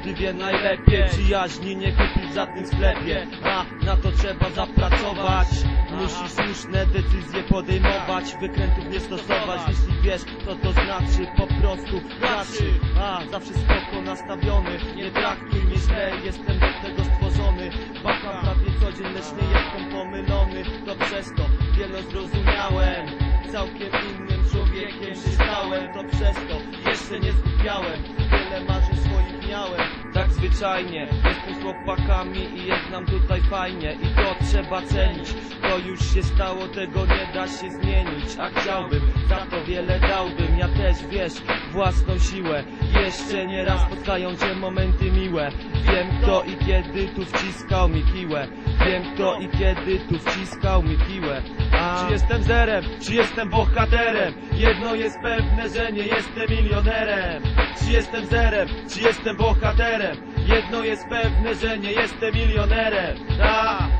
każdy wie najlepiej Przyjaźni nie kupisz w żadnym sklepie. A na to trzeba zapracować. Musisz słuszne decyzje podejmować Wykrętów nie stosować. Jeśli wiesz co to znaczy Po prostu graczy A zawsze spoko nastawiony. Nie traktuj mnie źle Jestem do tego stworzony. Bakam prawie codziennie Lecz nie jestem pomylony. To przez to wiele zrozumiałem. Całkiem innym człowiekiem się stałem To przez to jeszcze nie skupiałem Wiele marzeń Tak zwyczajnie Jestem chłopakami i jest nam tutaj fajnie. I to trzeba cenić. To już się stało, tego nie da się zmienić. A chciałbym, za to wiele dałbym. Ja też wiesz, własną siłę. Jeszcze nie raz spotkają cię momenty miłe. Wiem kto i kiedy tu wciskał mi kiłę Wiem kto i kiedy tu wciskał mi kiłę A... Czy jestem zerem, czy jestem bohaterem? Jedno jest pewne, że nie jestem milionerem Czy jestem zerem, czy jestem bohaterem? Jedno jest pewne, że nie jestem milionerem. Tak